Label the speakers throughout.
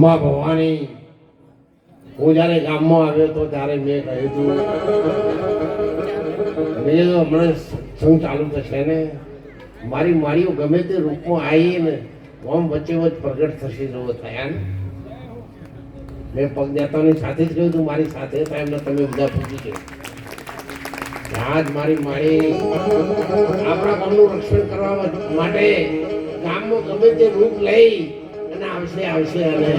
Speaker 1: માં ભવાની. હું જ્યારે ગામમાં આવ્યો તો ત્યારે મેં કહ્યું હતું મેં તો હમણાં સંઘ ચાલુ થશે ને? મારી માળીઓ ગમે તે રૂપમાં આવી ને આમ વચ્ચે વચ્ચે પ્રગટ થશે જેવો થયા ને મેં પગદાતાની સાથે જ કહ્યું હતું, મારી સાથે એમને તમે બધા પૂછી છે આજ મારી માળી આપણા ગામનું રક્ષણ કરવા માટે ગામમાં ગમે તે રૂપ લઈ આવશે આવશે અને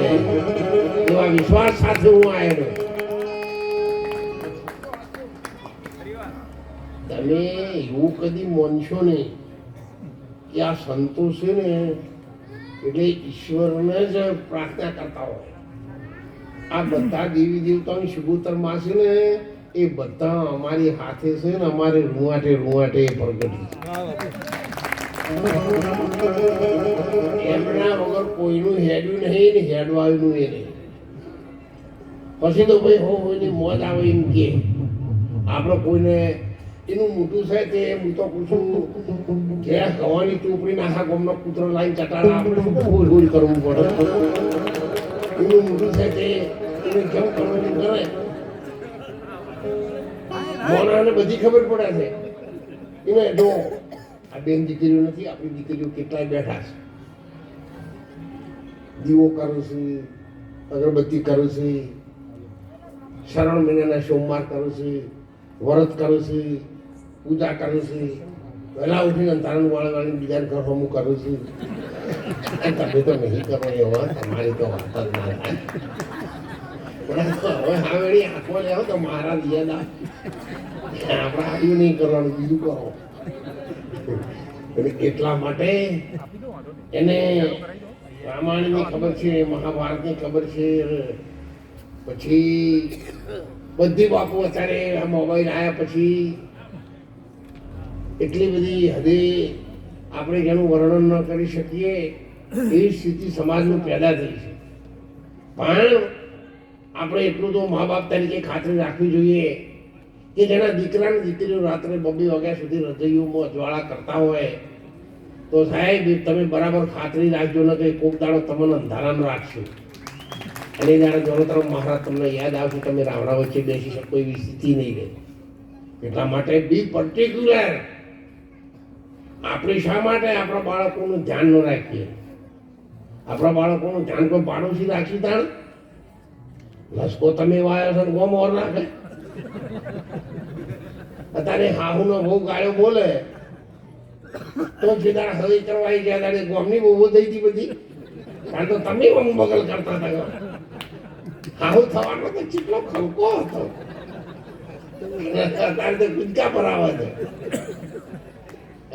Speaker 1: એવા વિશ્વાસ સાથે હું આવેલો તમે એવું કદી માનશો નહીં કે આ સંતો છે ને, એટલે ઈશ્વરને જ પ્રાર્થના કરતા હોય. આ બધા દેવી દેવતાની શિગોતરમાં છે ને, એ બધા અમારી હાથે છે ને, અમારે રૂવાટે રૂવાટે પ્રગટી એમના વગર કોઈનું હેડ્યું નહીં ને હેડવાયું એ નહીં. પછી તો ભાઈ હો હોયની મોજ આવે એમ કે. આપણે કોઈને એનું મોટું છે તે હું તો પૂછું, કે ગવાની ચોપડી નાખા ગમનો કૂતરો લાઈન ચટાડા આપણે શું હોલ હોલ કરવું પડે? એનું મોટું છે તે એને કેમ કરવાનું કરે? મોનાને બધી ખબર પડે છે. એને જો આ બેન દીકરીઓ નથી, આપણી દીકરીઓ કેટલાય બેઠા છે. દીવો કરું છું, અગરબત્તી કરું છું શ્રાવણ મહિનાના સોમવાર કરું છું, વ્રત કરું છું, પૂજા કરું છું, વહેલા ઉઠીને તારણ વાળી વાળી બીજાને ઘર હું કરું છું. તમે તો નહીં કરો એવો તમારી તો વાત જ ના થાય. હવે હા વેળી આંખો લેવો તો મારા દિયા આપણે આવ્યું નહીં કરવાનું, બીજું કરો એટલે માટે એને રામાયણની ખબર છે, મહાભારતની ખબર છે, પછી બધી બાપુ અત્યારે મોબાઈલ આવ્યા પછી એટલી બધી હદે આપણે જેનું વર્ણન ન કરી શકીએ એવી સ્થિતિ સમાજનું પેદા થઈ છે. પણ આપણે એટલું તો મા બાપ તરીકે ખાતરી રાખવી જોઈએ કે જેના દીકરા ને દીકરીઓ રાત્રે બબી વાગ્યા સુધી હૃદયોમાં અજવાળા કરતા હોય, તો સાહેબ તમે બરાબર ખાતરી રાખજો, ને કે કોક દાડો તમને અંધારામાં રાખશો. અને જ્યારે જળોતરામ મહારાજ તમને યાદ આવશે, તમે રાવણા વચ્ચે બેસી શકો, એવી સ્થિતિ નહીં રહે. એટલા માટે બી પર્ટિક્યુલર આપણે શા માટે આપણા બાળકોનું ધ્યાન ન રાખીએ? આપણા બાળકોનું ધ્યાન કોઈ પાડોશી રાખી તાણ. લસકો તમે વાયો છો ગોમ ઓર નાખે અત્યારે હાહુનો બહુ ગાળો બોલે. તો જેદાર હવે કરવાય ગયા તારે ગોમની બહુ થઈ હતી બધી. કારણ તો તમે આમ બગલ કરતા હતા હાહુ થવાનો તો ચીટલો ખલકો હતો. અત્યારે તો કૂદકા પર આવે છે.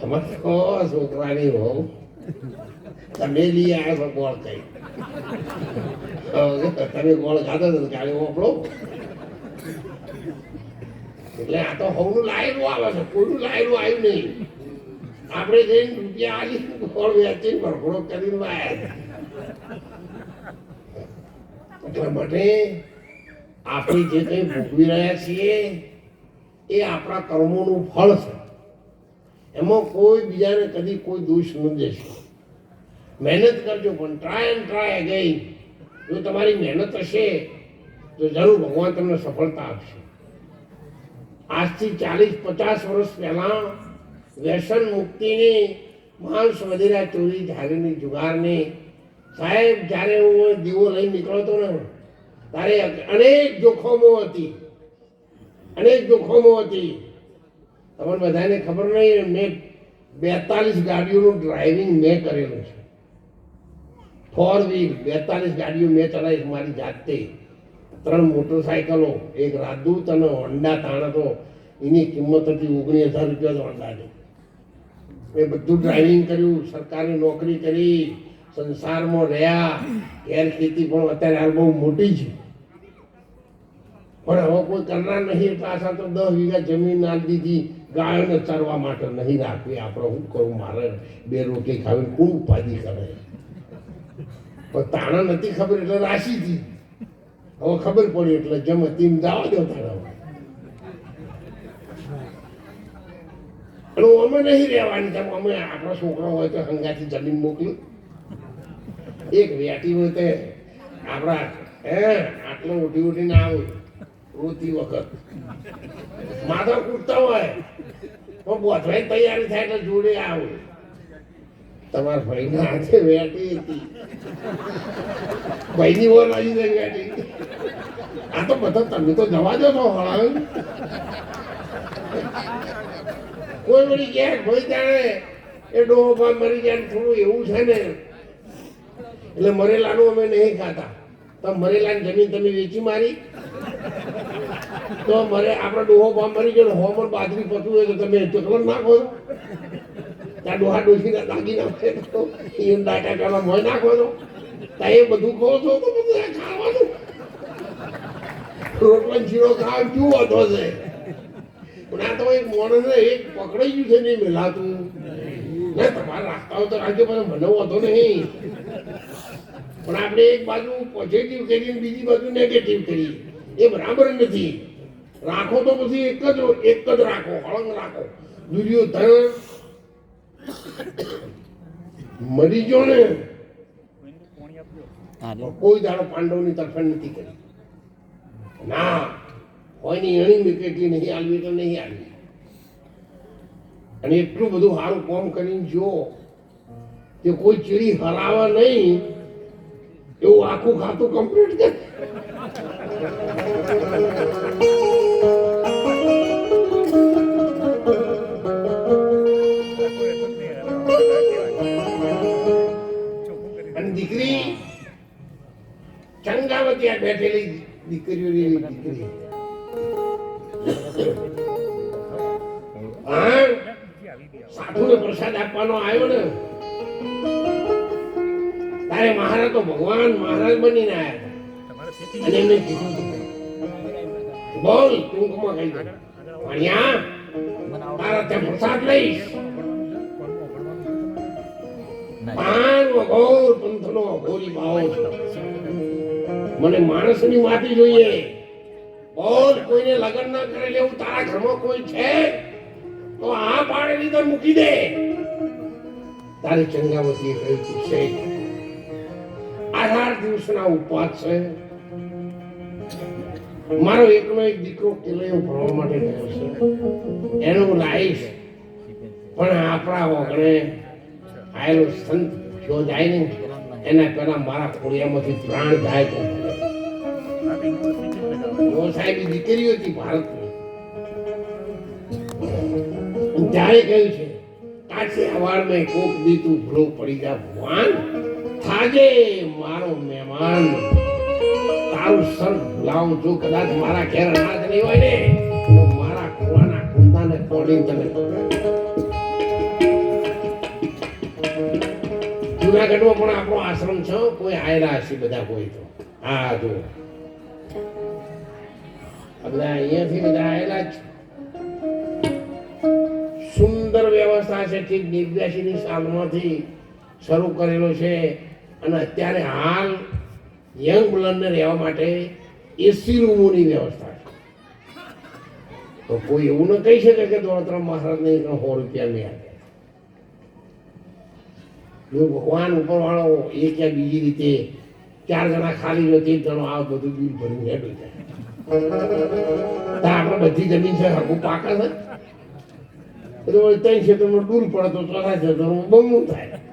Speaker 1: એમાં કહો છોકરાની હો તમે લઈ આવ્યા છો ગોળ કઈ તમે ગોળ ખાધો તો ગાડી ઓપડો એટલે આ તો હવનું લાયેલું આવે છે, કોઈનું લાયેલું આવ્યું નહીં. આપણે જઈને રૂપિયા આલી, ફળ વેચીને ભરભરો કરીને લાયા એટલા માટે આપણે જે કંઈ ભોગવી રહ્યા છીએ, એ આપણા કર્મોનું ફળ છે. એમાં કોઈ બીજાને કદી કોઈ દોષ ન દેશો. મહેનત કરજો, પણ ટ્રાય એન્ડ ટ્રાય અગેન જો તમારી મહેનત હશે, તો જરૂર ભગવાન તમને સફળતા આપશે. આજથી ચાલીસ પચાસ વર્ષ પહેલાં વ્યસન મુક્તિની માંસ વધેરા ચોરી ઝારીની જુગારની સાહેબ, જ્યારે હું દીવો લઈ નીકળતો ને, ત્યારે અનેક જોખમો હતી. અનેક જોખમો હતી. તમને બધાને ખબર નહીં, મેં બેતાલીસ ગાડીઓનું ડ્રાઇવિંગ મેં કરેલું છે. ફોર વ્હીલ બેતાલીસ ગાડીઓ મેં ચલાવી મારી જાતે. ત્રણ મોટરસાયકલો, એક રાજદૂત અને હોન્ડા તાણ હતો. એની કિંમત હતી ઓગણીસ હજાર રૂપિયા જ હોન્ડાની એ બધું ડ્રાઇવિંગ કર્યું, સરકારી નોકરી કરી, સંસારમાં રહ્યા. ઘેર ખેતી પણ અત્યારે હાલ બહુ મોટી છે. પણ હવે કોઈ કરનાર નહીં પાછા તો દસ વીઘા જમીન ના દીધી. ગાયોને ચરવા માટે નહીં રાખવી. આપણે શું કરું, મારે બે રોટી ખાવી કોણ ઉપાધિ કરે? પણ તાણા નથી ખબર એટલે રાશી હતી હવે ખબર પડી એટલે જમ તીમ જવા દો તારા અને અમે નહીં રહેવાની તેમ અમે આપણો છોકરો હોય તો હંગાથી જમીન મોકલી. એક વેટી હોય તે આપણા, હે, આટલો ઉઠી ઉઠીને આવું, રોતી વખત. માથા કૂટતા હોય. તો બોથવાઈ તૈયારી થાય એટલે જોડે આવું. તમારા ભાઈના હાથે વેટી હતી. ભાઈની ઓર આવી જાય વેટી આ તો બધા તમે તો જવા દો છો હળાવે કોઈ વળી કે કોઈ જાણે એ ડોહોમાં મરી જાય થોડું એવું છે ને. એટલે મરેલાનું અમે નહીં ખાતા. તો મરેલાની જમીન તમે વેચી મારી. તો મરે, આપણો ડોહો ભાવ મરી ગયો હોમર બાજરી પતું હોય તો તમે ચકલન નાખો ત્યાં ડોહા ડોસીના દાગી નાખે તો એ દાટા કરવા મોય નાખો તો ત્યાં એ બધું કહો છો તો બધું ખાવાનું. રોટલો જીરો ખાવ શું વાંધો છે? પણ આ તો એક માણસને એક પકડાઈ ગયું છે નહીં મેલાતું. ના તમારે રાખતા હોય તો રાખજો પણ મને વાંધો નહીં. પણ આપણે એક બાજુ પોઝિટિવ કરી અને બીજી બાજુ નેગેટિવ કરી એ બરાબર નથી. રાખો તો પછી એક જ એક જ રાખો હળંગ રાખો. દુર્યોધન મરી ગયો ને. કોઈ દાડો પાંડવની તરફેણ નથી કરી. ના, કોઈની એણી કેટલી નહીં આવી તો નહીં આવી અને એટલું બધું સારું કામ કરીને જો કે કોઈ ચીડી હરાવા નહીં, એવું આખું ખાતું કમ્પ્લીટ કરે અને દીકરી ચંગાવતી આ બેઠેલી દીકરીઓની દીકરી. સાધુને પ્રસાદ આપવાનો આવ્યો ને. તારે મહારાજ તો ભગવાન મહારાજ બનીને આવ્યા અને એમને કીધું? બોલ ટૂંકમાં કહી દો ભણ્યા તારા તે પ્રસાદ લઈશ. પાન વગોર પંથનો અઘોરી ભાવ છે. મને માણસની વાત જોઈએ. બોલ, કોઈને લગ્ન ના કરે એવું તારા ઘરમાં કોઈ છે? તો આ પાડેલી તો મૂકી દે. તારી ચંગાવતી કહ્યું શેઠ અઢાર દિવસના ઉપવાસ છે. મારો એકનો એક દીકરો કિલ્લો ભણવા માટે ગયો છે. એનો હું લાવીશ પણ આપણા વગણે આયેલો સંત જો જાય ને એના પહેલા મારા ખોડિયામાંથી પ્રાણ જાય તો ઓ સાહેબ કદાચ મારા ઘેર અનાજ નહીં હોય ને, તો મારા ખોળાના કુંડાને તમે જુનાગઢમાં પણ આપણો આશ્રમ છે કોઈ આયરા હશે બધા કોઈ તો. હા જો બધા અહીંયાથી બધા આવેલા જ. સુંદર વ્યવસ્થા છે ઠીક નેવ્યાસી ની સાલમાંથી શરૂ કરેલો છે અને અત્યારે હાલ યંગ બ્લડને રહેવા માટે એસી રૂમોની વ્યવસ્થા છે. તો કોઈ એવું ન કહી શકે કે દોડતરામ મહારાજને સો રૂપિયા નહીં આપે. જો ભગવાન ઉપરવાળો એ ક્યાં બીજી રીતે ચાર જણા ખાલી હોય તે જણો આ બધું બિલ ભરવું હેડું જાય આપણે બધી જમીન છે હરકું પાકે છે. એટલે ત્રણ ક્ષેત્રમાં દૂર પડે તો ચોથા ક્ષેત્રમાં બમું થાય.